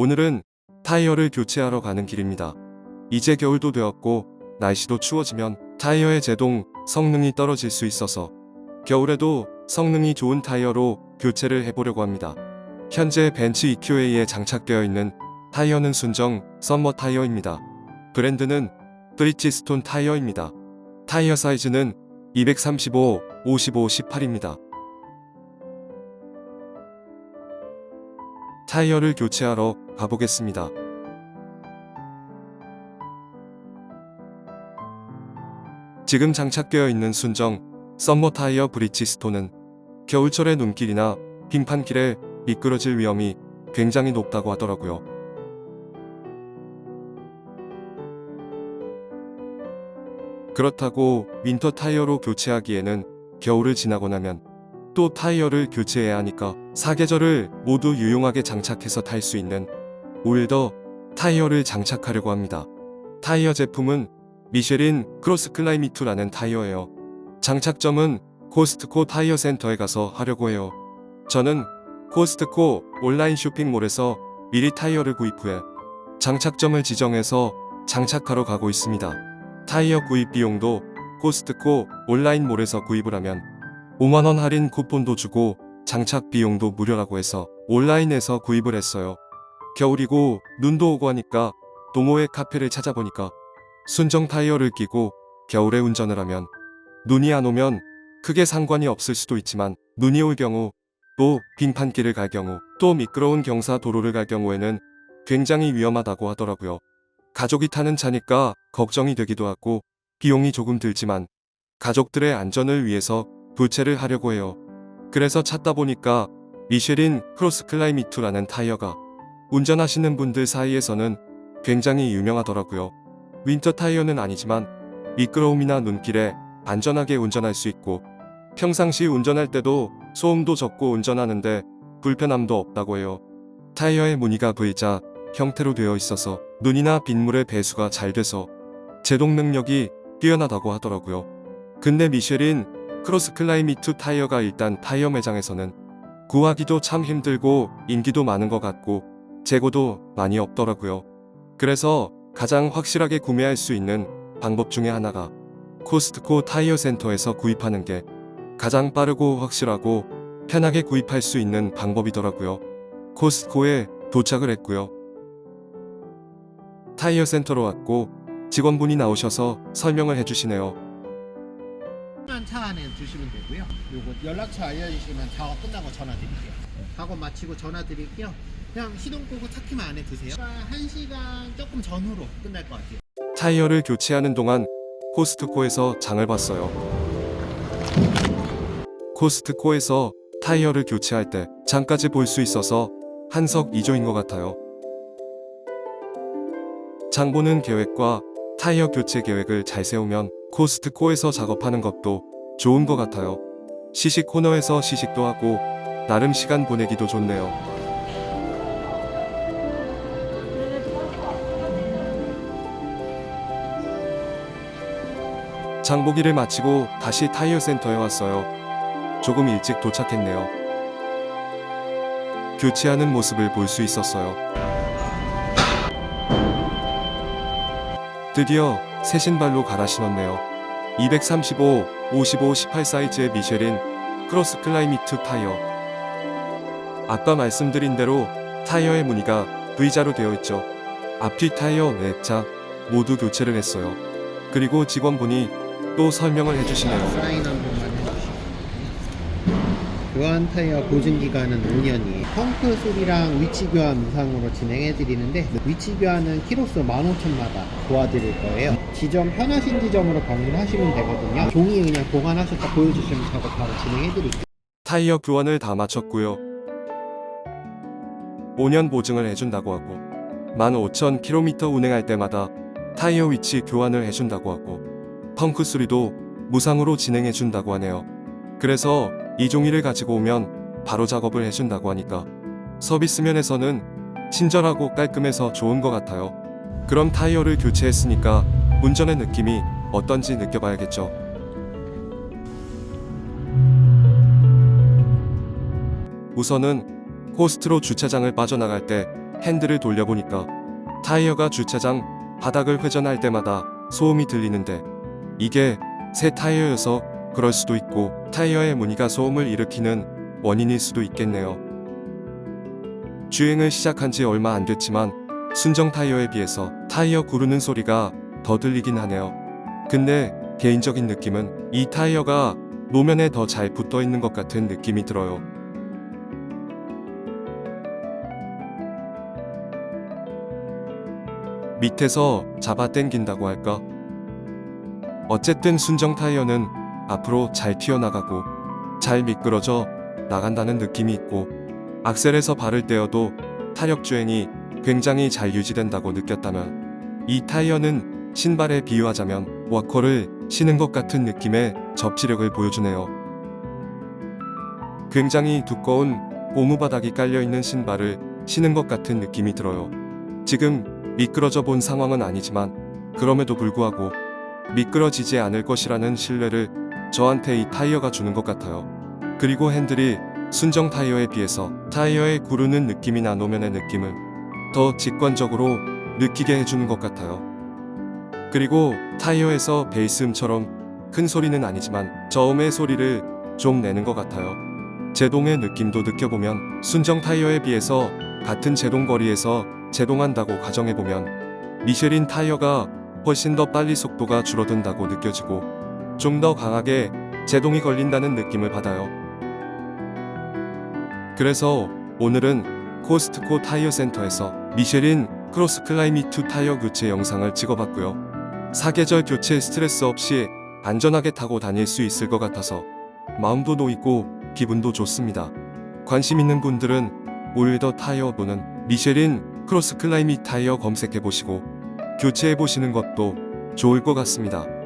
오늘은 타이어를 교체하러 가는 길입니다. 이제 겨울도 되었고 날씨도 추워지면 타이어의 제동 성능이 떨어질 수 있어서 겨울에도 성능이 좋은 타이어로 교체를 해보려고 합니다. 현재 벤츠 EQA에 장착되어 있는 타이어는 순정 썸머 타이어입니다. 브랜드는 브리지스톤 타이어입니다. 타이어 사이즈는 235, 55, 18입니다. 타이어를 교체하러 가보겠습니다. 지금 장착되어 있는 순정 썸머 타이어 브리지스톤은 겨울철의 눈길이나 빙판길에 미끄러질 위험이 굉장히 높다고 하더라고요. 그렇다고 윈터 타이어로 교체하기에는 겨울을 지나고 나면 또 타이어를 교체해야 하니까 사계절을 모두 유용하게 장착해서 탈 수 있는 올더 타이어를 장착하려고 합니다. 타이어 제품은 미쉐린 크로스 클라이미투라는 타이어예요. 장착점은 코스트코 타이어 센터에 가서 하려고 해요. 저는 코스트코 온라인 쇼핑몰에서 미리 타이어를 구입 후에 장착점을 지정해서 장착하러 가고 있습니다. 타이어 구입 비용도 코스트코 온라인몰에서 구입을 하면 5만원 할인 쿠폰도 주고 장착 비용도 무료라고 해서 온라인에서 구입을 했어요. 겨울이고 눈도 오고 하니까 동호회 카페를 찾아보니까 순정 타이어를 끼고 겨울에 운전을 하면 눈이 안 오면 크게 상관이 없을 수도 있지만 눈이 올 경우 또 빙판길을 갈 경우 또 미끄러운 경사 도로를 갈 경우에는 굉장히 위험하다고 하더라고요. 가족이 타는 차니까 걱정이 되기도 하고 비용이 조금 들지만 가족들의 안전을 위해서 교체를 하려고 해요. 그래서 찾다 보니까 미쉐린 크로스 클라이미투라는 타이어가 운전하시는 분들 사이에서는 굉장히 유명하더라고요. 윈터 타이어는 아니지만 미끄러움이나 눈길에 안전하게 운전할 수 있고 평상시 운전할 때도 소음도 적고 운전하는데 불편함도 없다고 해요. 타이어의 무늬가 V자 형태로 되어 있어서 눈이나 빗물의 배수가 잘 돼서 제동 능력이 뛰어나다고 하더라고요. 근데 미쉐린 크로스 클라이미투 타이어가 일단 타이어 매장에서는 구하기도 참 힘들고 인기도 많은 것 같고 재고도 많이 없더라고요. 그래서 가장 확실하게 구매할 수 있는 방법 중에 하나가 코스트코 타이어 센터에서 구입하는 게 가장 빠르고 확실하고 편하게 구입할 수 있는 방법이더라고요. 코스트코에 도착을 했고요. 타이어 센터로 왔고 직원분이 나오셔서 설명을 해주시네요. 한차 안에 주시면 되고요. 요거 연락처 알려주시면 작업 끝나고 전화 드릴게요. 작업 마치고 전화 드릴게요. 그냥 시동 끄고 차 키만 안에 드세요. 한 시간 조금 전후로 끝날 것 같아요. 타이어를 교체하는 동안 코스트코에서 장을 봤어요. 코스트코에서 타이어를 교체할 때 장까지 볼 수 있어서 한석 2조인 것 같아요. 장 보는 계획과 타이어 교체 계획을 잘 세우면 코스트코에서 작업하는 것도 좋은 것 같아요. 시식 코너에서 시식도 하고 나름 시간 보내기도 좋네요. 장보기를 마치고 다시 타이어 센터에 왔어요. 조금 일찍 도착했네요. 교체하는 모습을 볼 수 있었어요. 드디어 새 신발로 갈아 신었네요. 235, 55, 18 사이즈의 미쉐린 크로스 클라이미트 타이어. 아까 말씀드린 대로 타이어의 무늬가 V자로 되어 있죠. 앞뒤 타이어 4차 모두 교체를 했어요. 그리고 직원분이 또 설명을 해주시네요. 사인 한 번만 해주시고. 교환 타이어 보증 기간은 5년이에요. 펑크 소리랑 위치 교환 무상으로 진행해 드리는데 위치 교환은 키로수 15,000마다 도와드릴 거예요. 지점 편하신 지점으로 방문하시면 되거든요. 종이에 그냥 보관하셨다 보여주시면 작업 바로 진행해 드릴게요. 타이어 교환을 다 마쳤고요. 5년 보증을 해준다고 하고 15,000km 운행할 때마다 타이어 위치 교환을 해준다고 하고 펑크 수리도 무상으로 진행해 준다고 하네요. 그래서 이 종이를 가지고 오면 바로 작업을 해준다고 하니까 서비스 면에서는 친절하고 깔끔해서 좋은 것 같아요. 그럼 타이어를 교체했으니까 운전의 느낌이 어떤지 느껴봐야겠죠. 우선은 코스트로 주차장을 빠져나갈 때 핸들을 돌려보니까 타이어가 주차장 바닥을 회전할 때마다 소음이 들리는데 이게 새 타이어여서 그럴 수도 있고 타이어의 무늬가 소음을 일으키는 원인일 수도 있겠네요. 주행을 시작한 지 얼마 안 됐지만 순정 타이어에 비해서 타이어 구르는 소리가 더 들리긴 하네요. 근데 개인적인 느낌은 이 타이어가 노면에 더 잘 붙어 있는 것 같은 느낌이 들어요. 밑에서 잡아 당긴다고 할까? 어쨌든 순정 타이어는 앞으로 잘 튀어나가고 잘 미끄러져 나간다는 느낌이 있고 악셀에서 발을 떼어도 타력 주행이 굉장히 잘 유지된다고 느꼈다면 이 타이어는 신발에 비유하자면 워커를 신은 것 같은 느낌의 접지력을 보여주네요. 굉장히 두꺼운 고무 바닥이 깔려있는 신발을 신은 것 같은 느낌이 들어요. 지금 미끄러져 본 상황은 아니지만 그럼에도 불구하고 미끄러지지 않을 것이라는 신뢰를 저한테 이 타이어가 주는 것 같아요. 그리고 핸들이 순정 타이어에 비해서 타이어에 구르는 느낌이나 노면의 느낌을 더 직관적으로 느끼게 해주는 것 같아요. 그리고 타이어에서 베이스음처럼 큰 소리는 아니지만 저음의 소리를 좀 내는 것 같아요. 제동의 느낌도 느껴보면 순정 타이어에 비해서 같은 제동 거리에서 제동한다고 가정해보면 미쉐린 타이어가 훨씬 더 빨리 속도가 줄어든다고 느껴지고 좀 더 강하게 제동이 걸린다는 느낌을 받아요. 그래서 오늘은 코스트코 타이어 센터에서 미쉐린 크로스 클라이미2 타이어 교체 영상을 찍어봤고요. 사계절 교체 스트레스 없이 안전하게 타고 다닐 수 있을 것 같아서 마음도 놓이고 기분도 좋습니다. 관심 있는 분들은 올더 타이어 보는 미쉐린 크로스 클라이미 타이어 검색해 보시고 교체해 보시는 것도 좋을 것 같습니다.